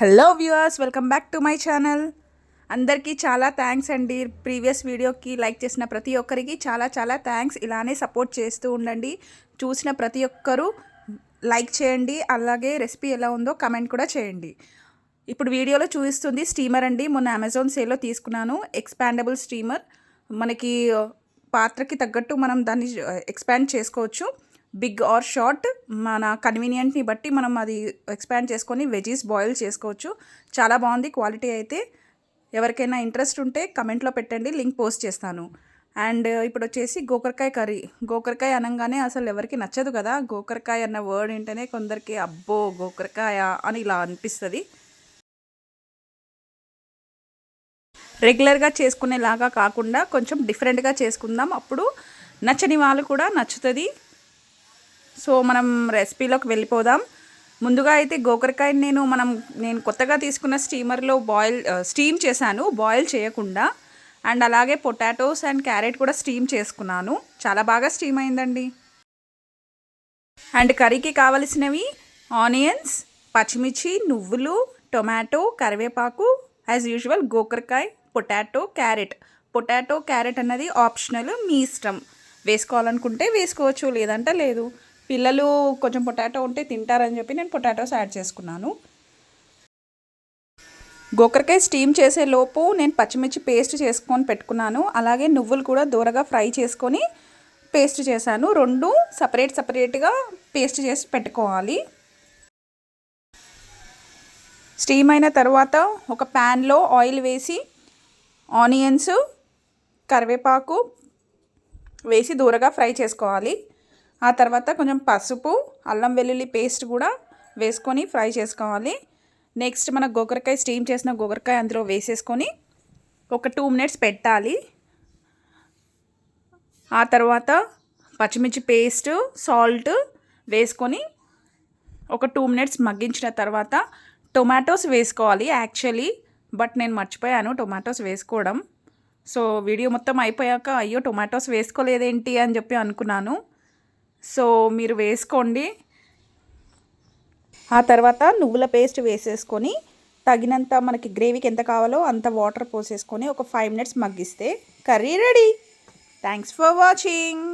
Hello viewers welcome back to my channel. అందరికీ చాలా thanks అండి. ప్రీవియస్ వీడియోకి లైక్ చేసిన ప్రతి ఒక్కరికి చాలా చాలా థ్యాంక్స్. ఇలానే సపోర్ట్ చేస్తూ ఉండండి. చూసిన ప్రతి ఒక్కరూ లైక్ చేయండి. అలాగే రెసిపీ ఎలా ఉందో కమెంట్ కూడా చేయండి. ఇప్పుడు వీడియోలో చూపిస్తుంది స్టీమర్ అండి. మొన్న అమెజాన్ సేల్లో తీసుకున్నాను. Expandable steamer. మనకి పాత్రకి తగ్గట్టు మనం దాన్ని ఎక్స్పాండ్ చేసుకోవచ్చు. Big or short. మన కన్వీనియంట్ని బట్టి మనం అది ఎక్స్పాండ్ చేసుకొని వెజీస్ బాయిల్ చేసుకోవచ్చు. చాలా బాగుంది క్వాలిటీ అయితే. ఎవరికైనా ఇంట్రెస్ట్ ఉంటే కమెంట్లో పెట్టండి లింక్ పోస్ట్ చేస్తాను. అండ్ ఇప్పుడు వచ్చేసి గోకరకాయ కర్రీ. గోకరకాయ అనగానే అసలు ఎవరికి నచ్చదు కదా. గోకరకాయ అన్న వర్డ్ ఏంటనే కొందరికి అబ్బో గోకరకాయ అని ఇలా అనిపిస్తుంది. రెగ్యులర్గా చేసుకునేలాగా కాకుండా కొంచెం డిఫరెంట్గా చేసుకుందాం. అప్పుడు నచ్చని వాళ్ళు కూడా నచ్చుతుంది. సో మనం రెసిపీలోకి వెళ్ళిపోదాం. ముందుగా అయితే గోకరకాయని నేను మనం నేను కొత్తగా తీసుకున్న స్టీమర్లో బాయిల్ స్టీమ్ చేశాను. బాయిల్ చేయకుండా అండ్ అలాగే పొటాటోస్ అండ్ క్యారెట్ కూడా స్టీమ్ చేసుకున్నాను. చాలా బాగా స్టీమ్ అయిందండి. అండ్ కర్రీకి కావలసినవి ఆనియన్స్ పచ్చిమిర్చి నువ్వులు టొమాటో కరివేపాకు యాజ్ యూజువల్ గోకరకాయ పొటాటో క్యారెట్. పొటాటో క్యారెట్ అన్నది ఆప్షనల్ మీ ఇష్టం. వేసుకోవాలనుకుంటే వేసుకోవచ్చు లేదంటే లేదు. పిల్లలు కొంచెం పొటాటో ఉంటే తింటారని చెప్పి నేను పొటాటోస్ యాడ్ చేసుకున్నాను. గోకరకాయ స్టీమ్ చేసే లోపు నేను పచ్చిమిర్చి పేస్ట్ చేసుకొని పెట్టుకున్నాను. అలాగే నువ్వులు కూడా దూరగా ఫ్రై చేసుకొని పేస్ట్ చేశాను. రెండు సపరేట్ సపరేట్గా పేస్ట్ చేసి పెట్టుకోవాలి. స్టీమ్ అయిన తర్వాత ఒక ప్యాన్లో ఆయిల్ వేసి ఆనియన్స్ కరివేపాకు వేసి దూరగా ఫ్రై చేసుకోవాలి. ఆ తర్వాత కొంచెం పసుపు అల్లం వెల్లుల్లి పేస్ట్ కూడా వేసుకొని ఫ్రై చేసుకోవాలి. నెక్స్ట్ మన గోకరకాయ స్టీమ్ చేసిన గోకరకాయ అందులో వేసేసుకొని ఒక టూ మినిట్స్ పెట్టాలి. ఆ తర్వాత పచ్చిమిర్చి పేస్ట్ సాల్ట్ వేసుకొని ఒక టూ మినిట్స్ మగ్గించిన తర్వాత టొమాటోస్ వేసుకోవాలి యాక్చువల్లీ బట్ నేను మర్చిపోయాను టొమాటోస్ వేసుకోవడం. సో వీడియో మొత్తం అయిపోయాక అయ్యో టొమాటోస్ వేసుకోలేదేంటి? అని చెప్పి అనుకున్నాను. సో మీరు వేసుకోండి. ఆ తర్వాత నువ్వుల పేస్ట్ వేసేసుకొని తగినంత మనకి గ్రేవీకి ఎంత కావాలో అంత వాటర్ పోసేసుకొని ఒక five minutes మగ్గిస్తే curry ready. Thanks for watching